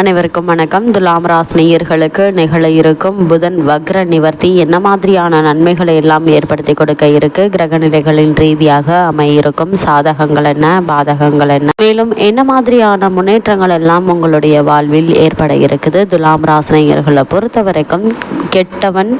அனைவருக்கும் வணக்கம். துலாம் ராசினியர்களுக்கு நிகழ இருக்கும் புதன் வக்ர நிவர்த்தி என்ன மாதிரியான நன்மைகளை எல்லாம் ஏற்படுத்தி கொடுக்க இருக்கு? கிரகநிலைகளின் ரீதியாக அமையிருக்கும் சாதகங்கள் என்ன பாதகங்கள் என்ன? மேலும் என்ன மாதிரியான முன்னேற்றங்கள் எல்லாம் உங்களுடைய வாழ்வில் ஏற்பட இருக்குது? துலாம் ராசினியர்களை பொறுத்த வரைக்கும் கெட்டவன்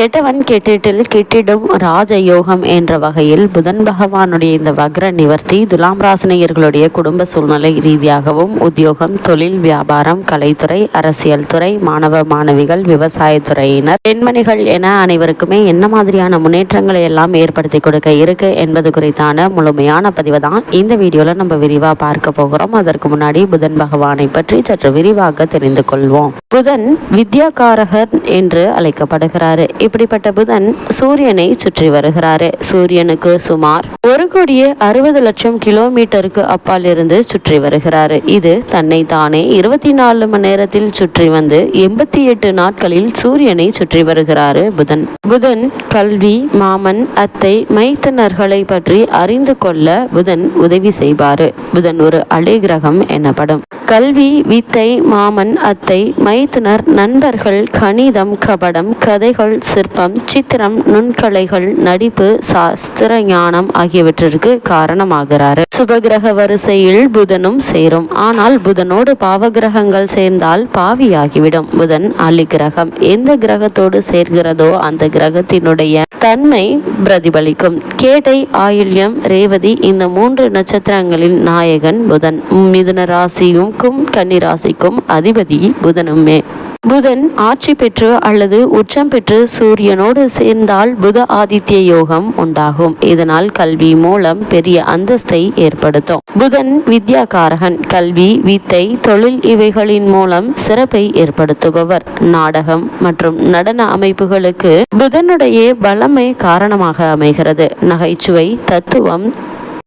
கெட்டவன் கெட்டிட்டில் கெட்டிடும் ராஜயோகம் என்ற வகையில் புதன் பகவானுடைய இந்த வக்ர நிவர்த்தி துலாம் ராசினியர்களுடைய குடும்ப சூழ்நிலை ரீதியாகவும் உத்தியோகம் தொழில் வியாபாரம் கலைத்துறை அரசியல் துறை மாணவ மாணவிகள் விவசாயத்துறையினர் பெண்மணிகள் என அனைவருக்குமே என்ன மாதிரியான முன்னேற்றங்களை எல்லாம் ஏற்படுத்தி கொடுக்க இருக்கு என்பது குறித்தான முழுமையான பதிவு தான் இந்த வீடியோல நம்ம விரிவா பார்க்க போகிறோம். அதற்கு முன்னாடி புதன் பகவானை பற்றி சற்று விரிவாக தெரிந்து கொள்வோம். புதன் வித்யாகாரகர் என்று அழைக்கப்படுகிறாரு. இப்படிப்பட்ட புதன் சூரியனை சுற்றி வருகிறாரு. சூரியனுக்கு சுமார் ஒரு கோடியே அறுபது லட்சம் கிலோமீட்டருக்கு அப்பால் இருந்து சுற்றி வருகிறாரு. இது தன்னை தானே இருபத்தி நாலு மணி நேரத்தில் சுற்றி வந்து எண்பத்தி எட்டு நாட்களில் சூரியனை சுற்றி வருகிறாரு புதன். புதன் கல்வி மாமன் அத்தை மைத்தனர்களை பற்றி அறிந்து கொள்ள புதன் உதவி செய்வாரு. புதன் ஒரு அலிகிரகம் எனப்படும். கல்வி வித்தை மாமன் அத்தை மைத்துனர் நண்பர்கள் கணிதம் கபடம் கதைகள் சிற்பம் சித்திரம் நுண்கலைகள் நடிப்பு சாஸ்திர ஞானம் ஆகியவற்றிற்கு காரணமாகிறார். சுபகிரக வரிசையில் புதனும் சேரும். ஆனால் புதனோடு பாவகிரகங்கள் சேர்ந்தால் பாவியாகிவிடும். புதன் அலிகிரகம் எந்த கிரகத்தோடு சேர்கிறதோ அந்த கிரகத்தினுடைய தன்மை பிரதிபலிக்கும். கேட்டை ஆயுள்யம் ரேவதி இந்த மூன்று நட்சத்திரங்களின் நாயகன் புதன். மிதுன ராசியுக்கும் கன்னி ராசிக்கும் அதிபதி புதனுமே. புதன் ஆட்சி பெற்று அல்லது உச்சம் பெற்று சூரியனோடு சேர்ந்தால் புத ஆதித்ய யோகம் உண்டாகும். இதனால் கல்வி மூலம் பெரிய அந்தஸ்தை ஏற்படுத்தும். புதன் வித்யாகாரகன் கல்வி வித்தை தொழில் இவைகளின் மூலம் சிறப்பை ஏற்படுத்துபவர். நாடகம் மற்றும் நடன அமைப்புகளுக்கு புதனுடைய வளமை காரணமாக அமைகிறது. நகைச்சுவை தத்துவம்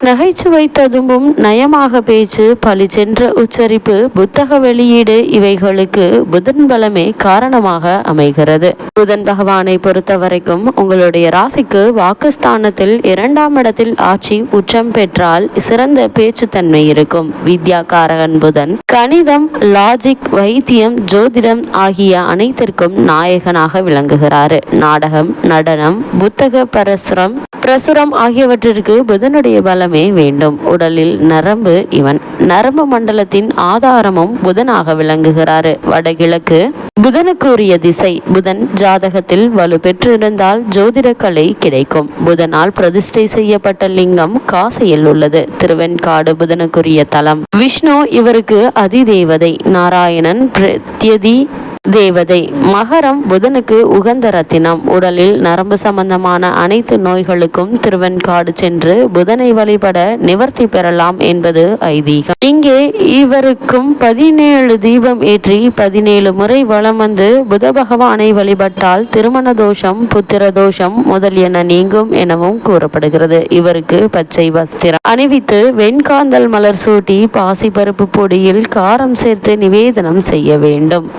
நகைச்சுவை ததும்பும் நயமாக பேச்சு பளிச்சென்ற உச்சரிப்பு புத்தக வெளியீடு இவைகளுக்கு புதன் பலமே காரணமாக அமைகிறது. புதன் பகவானை பொறுத்த வரைக்கும் உங்களுடைய ராசிக்கு வாக்குஸ்தானத்தில் இரண்டாம் இடத்தில் ஆட்சி உச்சம் பெற்றால் சிறந்த பேச்சுத்தன்மை இருக்கும். வித்யா காரகன் புதன் கணிதம் லாஜிக் வைத்தியம் ஜோதிடம் ஆகிய அனைத்திற்கும் நாயகனாக விளங்குகிறாரு. நாடகம் நடனம் புத்தக பரசுரம் பிரசுரம் ஆகியவற்றிற்கு புதனுடைய பலம் வேண்டும். உடலில் நரம்பு இவன். நரம்பு மண்டலத்தின் ஆதாரமும் புதனாக விளங்குகிறாரு. வடகிழக்கு புதனுக்குரிய திசை. புதன் ஜாதகத்தில் வலு பெற்றிருந்தால் ஜோதிட கலை கிடைக்கும். புதனால் பிரதிஷ்டை செய்யப்பட்ட லிங்கம் காசையில் உள்ளது. திருவெண்காடு புதனுக்குரிய தலம். விஷ்ணு இவருக்கு அதிதேவதை. நாராயணன் பிரத்யதி தேவதை. மகரம் புதனுக்கு உகந்த ரத்தினம். உடலில் நரம்பு சம்பந்தமான அனைத்து நோய்களுக்கும் திருவெண்காடு சென்று புதனை வழிபட நிவர்த்தி பெறலாம் என்பது ஐதீகம். இங்கே இவருக்கும் பதினேழு தீபம் ஏற்றி பதினேழு முறை வலம் வந்து புத பகவானை வழிபட்டால் திருமண தோஷம் புத்திர தோஷம் முதலியன நீங்கும் எனவும் கூறப்படுகிறது. இவருக்கு பச்சை வஸ்திரம். அணிவித்து வெண்காந்தல் மலர் சூட்டி பாசிப்பருப்பு பொடியில் காரம் சேர்த்து நிவேதனம் செய்ய வேண்டும்.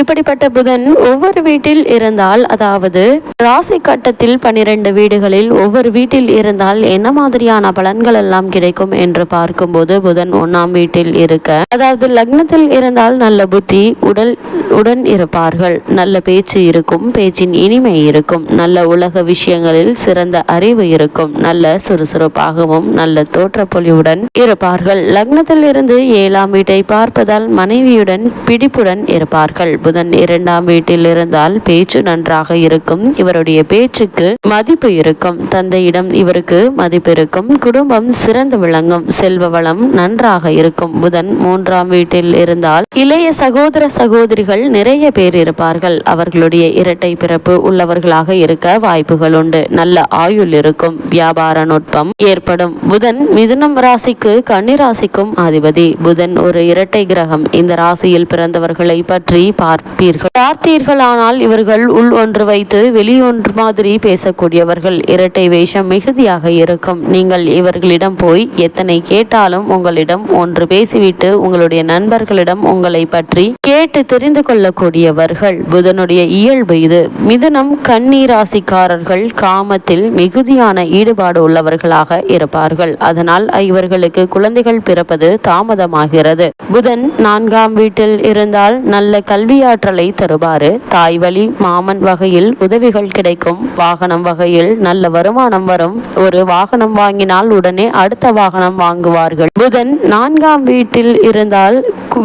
இப்படிப்பட்ட புதன் ஒவ்வொரு வீட்டில் இருந்தால் அதாவது ராசி கட்டத்தில் பனிரெண்டு வீடுகளில் ஒவ்வொரு வீட்டில் இருந்தால் என்ன மாதிரியான பலன்கள் எல்லாம் கிடைக்கும் என்று பார்க்கும்போது புதன் ஒன்னாம் வீட்டில் இருக்க அதாவது லக்னத்தில் இருந்தால் நல்ல புத்தி உடல் உடன் இருப்பார்கள். நல்ல பேச்சு இருக்கும் பேச்சின் இனிமை இருக்கும். நல்ல உலக விஷயங்களில் சிறந்த அறிவு இருக்கும். நல்ல சுறுசுறுப்பாகவும் நல்ல தோற்றப்பொலிவுடன் இருப்பார்கள். லக்னத்தில் இருந்து ஏழாம் வீட்டை பார்ப்பதால் மனைவியுடன் பிடிப்புடன் இருப்பார்கள். புதன் இரண்டாம் வீட்டில் இருந்தால் பேச்சு நன்றாக இருக்கும். இவருடைய பேச்சுக்கு மதிப்பு இருக்கும். தந்தையிடம் இவருக்கு மதிப்பு இருக்கும். குடும்பம் சிறந்து விளங்கும். செல்வ வளம் நன்றாக இருக்கும். புதன் மூன்றாம் வீட்டில் இருந்தால் இளைய சகோதர சகோதரிகள் நிறைய பேர் இருப்பார்கள். அவர்களுடைய இரட்டை பிறப்பு உள்ளவர்களாக இருக்க வாய்ப்புகள் உண்டு. நல்ல ஆயுள் இருக்கும். வியாபார நுட்பம் ஏற்படும். புதன் மிதுனம் ராசிக்கு கன்னி ராசிக்கும் அதிபதி புதன் ஒரு இரட்டை கிரகம். இந்த ராசியில் பிறந்தவர்களை பற்றி பார்ப்பீர்கள். பார்த்தீர்களானால் இவர்கள் உள் ஒன்று வைத்து வெளியொன்று மாதிரி பேசக்கூடியவர்கள். இரட்டை வேஷம் மிகுதியாக இருக்கும். நீங்கள் இவர்களிடம் போய் எத்தனை கேட்டாலும் உங்களிடம் ஒன்று பேசிவிட்டு உங்களுடைய நண்பர்களிடம் உங்களை பற்றி கேட்டு தெரிந்து கொள்ளக்கூடியவர்கள். புதனுடைய இயல்பு இது. மிதுனம் கண்ணீராசிக்காரர்கள் காமத்தில் மிகுதியான ஈடுபாடு உள்ளவர்களாக இருப்பார்கள். அதனால் இவர்களுக்கு குழந்தைகள் பிறப்பது தாமதமாகிறது. புதன் நான்காம் வீட்டில் இருந்தால் நல்ல கல்வி கல்வியாற்றலை தருவாரு தாய் வழி மாமன் வகையில் உதவிகள் கிடைக்கும். வாகனம் வகையில் நல்ல வருமானம் வரும். ஒரு வாகனம் வாங்கினால் உடனே அடுத்த வாகனம் வாங்குவார்கள். புதன் நான்காம் வீட்டில் இருந்தால்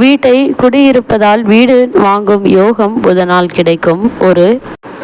வீட்டை குடியிருப்பதால் வீடு வாங்கும் யோகம் புதனால் கிடைக்கும். ஒரு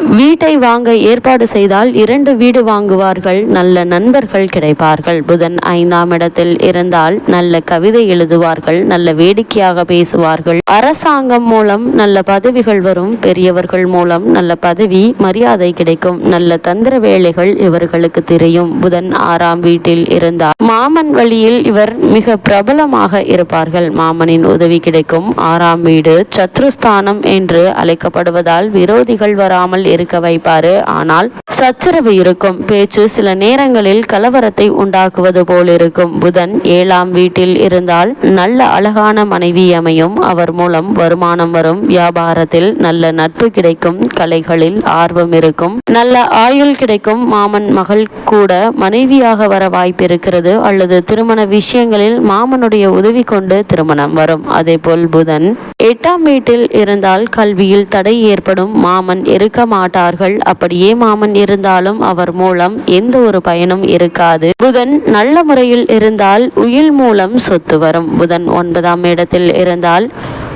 வீட்டை வாங்க ஏற்பாடு செய்தால் இரண்டு வீடு வாங்குவார்கள். நல்ல நண்பர்கள் கிடைப்பார்கள். புதன் ஐந்தாம் இடத்தில் இருந்தால் நல்ல கவிதை எழுதுவார்கள். நல்ல வேடிக்கையாக பேசுவார்கள். அரசாங்கம் மூலம் நல்ல பதவிகள் வரும். பெரியவர்கள் மூலம் நல்ல பதவி மரியாதை கிடைக்கும். நல்ல தந்திர வேலைகள் இவர்களுக்கு தெரியும். புதன் ஆறாம் வீட்டில் இருந்தால் மாமன் வழியில் இவர் மிக பிரபலமாக இருப்பார்கள். மாமனின் உதவி கிடைக்கும். ஆறாம் வீடு சத்ருஸ்தானம் என்று அழைக்கப்படுவதால் விரோதிகள் வராமல் இருக்க வைப்பாரு. ஆனால் சச்சரவு இருக்கும். பேச்சு சில நேரங்களில் கலவரத்தை உண்டாக்குவது போல் இருக்கும். புதன் ஏழாம் வீட்டில் இருந்தால் நல்ல அழகான மனைவி அமையும். அவர் மூலம் வருமானம் வரும். வியாபாரத்தில் நல்ல நட்பு கிடைக்கும். கலைகளில் ஆர்வம் இருக்கும். நல்ல ஆயுள் கிடைக்கும். மாமன் மகள் கூட மனைவியாக வர வாய்ப்பு இருக்கிறது அல்லது திருமண விஷயங்களில் மாமனுடைய உதவி கொண்டு திருமணம் வரும். அதேபோல் புதன் எட்டாம் வீட்டில் இருந்தால் கல்வியில் தடை ஏற்படும். மாமன் இருக்க மாட்டார்கள். அப்படியே மாமன் இருந்தாலும் அவர் மூலம் எந்த ஒரு பயனும் இருக்காது. புதன் நல்ல முறையில் இருந்தால் உயில் மூலம் சொத்து வரும். புதன் ஒன்பதாம் இடத்தில் இருந்தால்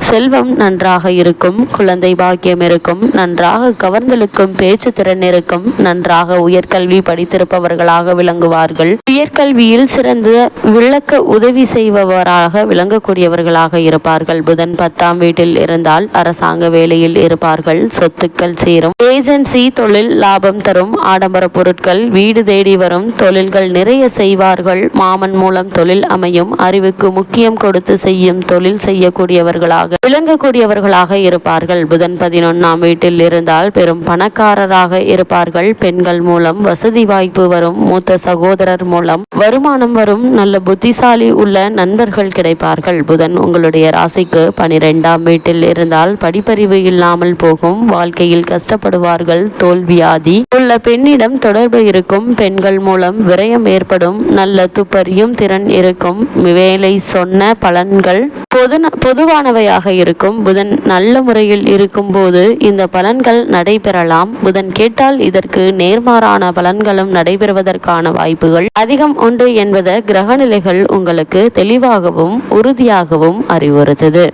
செல்வம் நன்றாக இருக்கும் குழந்தை பாக்கியம் இருக்கும் நன்றாக கவர்ந்தெழுக்கும் பேச்சு திறன் இருக்கும் நன்றாக உயர்கல்வி படித்திருப்பவர்களாக விளங்குவார்கள். உயர்கல்வியில் சிறந்த விளக்க உதவி செய்பவராக விளங்கக்கூடியவர்களாக இருப்பார்கள். புதன் பத்தாம் வீட்டில் இருந்தால் அரசாங்க வேலையில் இருப்பார்கள். சொத்துக்கள் சேரும். ஏஜென்சி தொழில் லாபம் தரும். ஆடம்பர பொருட்கள் வீடு தேடி வரும். தொழில்கள் நிறைய செய்வார்கள். மாமன் மூலம் தொழில் அமையும். அறிவுக்கு முக்கியம் கொடுத்து செய்யும் தொழில் செய்யக்கூடியவர்களாக விளங்கக்கூடியவர்களாக இருப்பார்கள். புதன் பதினொன்னாம் வீட்டில் இருந்தால் பெரும் பணக்காரராக இருப்பார்கள். பெண்கள் மூலம் வசதி வாய்ப்பு வரும். மூத்த சகோதரர் மூலம் வருமானம் வரும். நல்ல புத்திசாலி உள்ள நண்பர்கள் கிடைப்பார்கள். புதன் உங்களுடைய ராசிக்கு பனிரெண்டாம் வீட்டில் இருந்தால் படிப்பறிவு இல்லாமல் போகும். வாழ்க்கையில் கஷ்டப்படுவார்கள். தோல்வியாதி உள்ள பெண்ணிடம் தொடர்பு இருக்கும். பெண்கள் மூலம் விரயம் ஏற்படும். நல்ல துப்பறியும் திறன் இருக்கும். வேலை சொன்ன பலன்கள் பொது பொதுவானவையாக இருக்கும். புதன் நல்ல முறையில் இருக்கும்போது இந்த பலன்கள் நடைபெறலாம். புதன் கேட்டால் இதற்கு நேர்மாறான பலன்களும் நடைபெறுவதற்கான வாய்ப்புகள் அதிகம் உண்டு என்பதை கிரகநிலைகள் உங்களுக்கு தெளிவாகவும் உறுதியாகவும் அறிவுறுத்துது.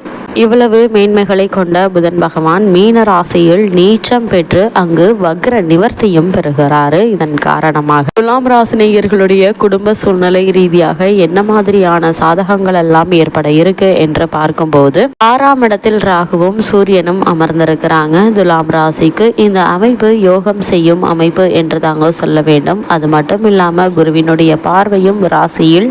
இவ்வளவு மேன்மைகளை கொண்ட புதன் பகவான் மீன ராசியில் நீச்சம் பெற்று அங்கு வக்ர நிவர்த்தியும் பெறுகிறாரு. இதன் காரணமாக துலாம் ராசினியர்களுடைய குடும்ப சூழ்நிலை ரீதியாக என்ன மாதிரியான சாதகங்கள் எல்லாம் ஏற்பட இருக்கு என்று பார்க்கும்போது ஆறாம் இடத்தில் ராகுவும் சூரியனும் அமர்ந்திருக்கிறாங்க. துலாம் ராசிக்கு இந்த அமைப்பு யோகம் செய்யும் அமைப்பு என்று தாங்க சொல்ல வேண்டும். அது மட்டும் இல்லாம குருவினுடைய பார்வையும் ராசியில்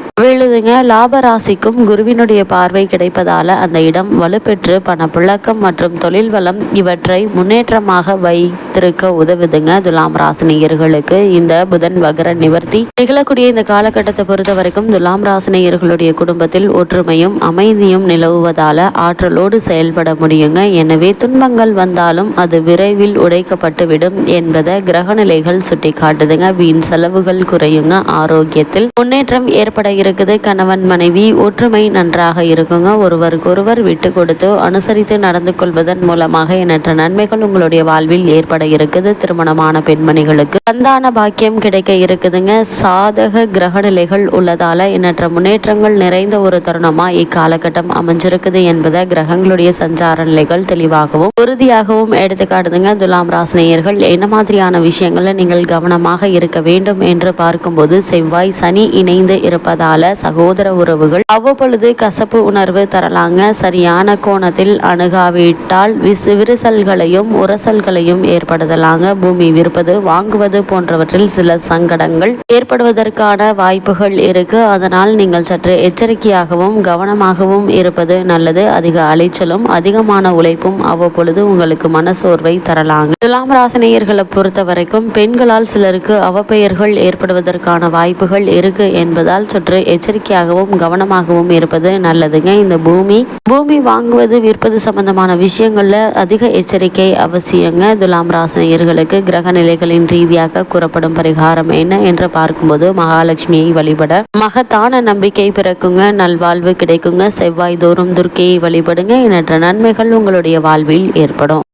விழுதுங்க லாப ராசிக்கும் குருவினுடைய பார்வை கிடைப்பதால அந்த இடம் வலுப்பெற்று பணப்புழக்கம் மற்றும் தொழில் வளம் இவற்றை முன்னேற்றமாக வைத்திருக்க உதவுதுங்க. துலாம் ராசினியர்களுக்கு இந்த புதன் வகர நிவர்த்தி. நிகழக்கூடிய இந்த காலகட்டத்தை பொறுத்த வரைக்கும் துலாம் ராசினியர்களுடைய குடும்பத்தில் ஒற்றுமையும் அமைதியும் நிலவுவதால ஆற்றலோடு செயல்பட முடியுங்க. எனவே துன்பங்கள் வந்தாலும் அது விரைவில் உடைக்கப்பட்டுவிடும் என்பதை கிரகநிலைகள் சுட்டிக்காட்டுதுங்க. வீண் செலவுகள் குறையுங்க. ஆரோக்கியத்தில் முன்னேற்றம் ஏற்பட இருக்குது. கணவன் மனைவி ஒற்றுமை நன்றாக இருக்குங்க. ஒருவருக்கொருவர் விட்டு கொடுத்து அனுசரித்து நடந்து கொள்வதன் மூலமாக எண்ணற்ற நன்மைகள் உங்களுடைய வாழ்வில் ஏற்பட இருக்குது. திருமணமான பெண்மணிகளுக்கு சந்தான பாக்கியம் கிடைக்க இருக்குதுங்க. சாதக கிரகநிலைகள் உள்ளதால எண்ணற்ற முன்னேற்றங்கள் நிறைந்த ஒரு தருணமா இக்காலகட்டம் அமைஞ்சிருக்குது என்பதை கிரகங்களுடைய சஞ்சார நிலைகள் தெளிவாகவும் உறுதியாகவும் எடுத்துக்காட்டுதுங்க. துலாம் ராசினியர்கள் என்ன மாதிரியான விஷயங்களை நீங்கள் கவனமாக இருக்க வேண்டும் என்று பார்க்கும்போது செவ்வாய் சனி இணைந்து இருப்பதால சகோ சகோதர உறவுகள் அவ்வப்பொழுது கசப்பு உணர்வு தரலாங்க. சரியான கோணத்தில் அணுகாவிட்டால் விசு விரிசல்களையும் உரசல்களையும் ஏற்படுத்தலாங்க. பூமி விற்பது வாங்குவது போன்றவற்றில் சில சங்கடங்கள் ஏற்படுவதற்கான வாய்ப்புகள் இருக்கு. அதனால் நீங்கள் சற்று எச்சரிக்கையாகவும் கவனமாகவும் இருப்பது நல்லது. அதிக அலைச்சலும் அதிகமான உழைப்பும் அவ்வப்பொழுது உங்களுக்கு மனசோர்வை தரலாங்க. துலாம் ராசினியர்களை பொறுத்த வரைக்கும் பெண்களால் சிலருக்கு அவப்பெயர்கள் ஏற்படுவதற்கான வாய்ப்புகள் இருக்கு என்பதால் சற்று எச்சரிக்கை எச்சரிக்கையாகவும் கவனமாகவும் இருப்பது நல்லதுங்க. இந்த பூமி பூமி வாங்குவது விற்பது சம்பந்தமான விஷயங்கள்ல அதிக எச்சரிக்கை அவசியங்க. துலாம் ராசினியர்களுக்கு கிரக நிலைகளின் ரீதியாக கூறப்படும் பரிகாரம் என்ன என்று பார்க்கும்போது மகாலட்சுமியை வழிபட மகத்தான நம்பிக்கை பிறக்குங்க. நல்வாழ்வு கிடைக்குங்க. செவ்வாய் தோறும் துர்க்கையை வழிபடுங்க. எண்ணற்ற நன்மைகள் உங்களுடைய வாழ்வில் ஏற்படும்.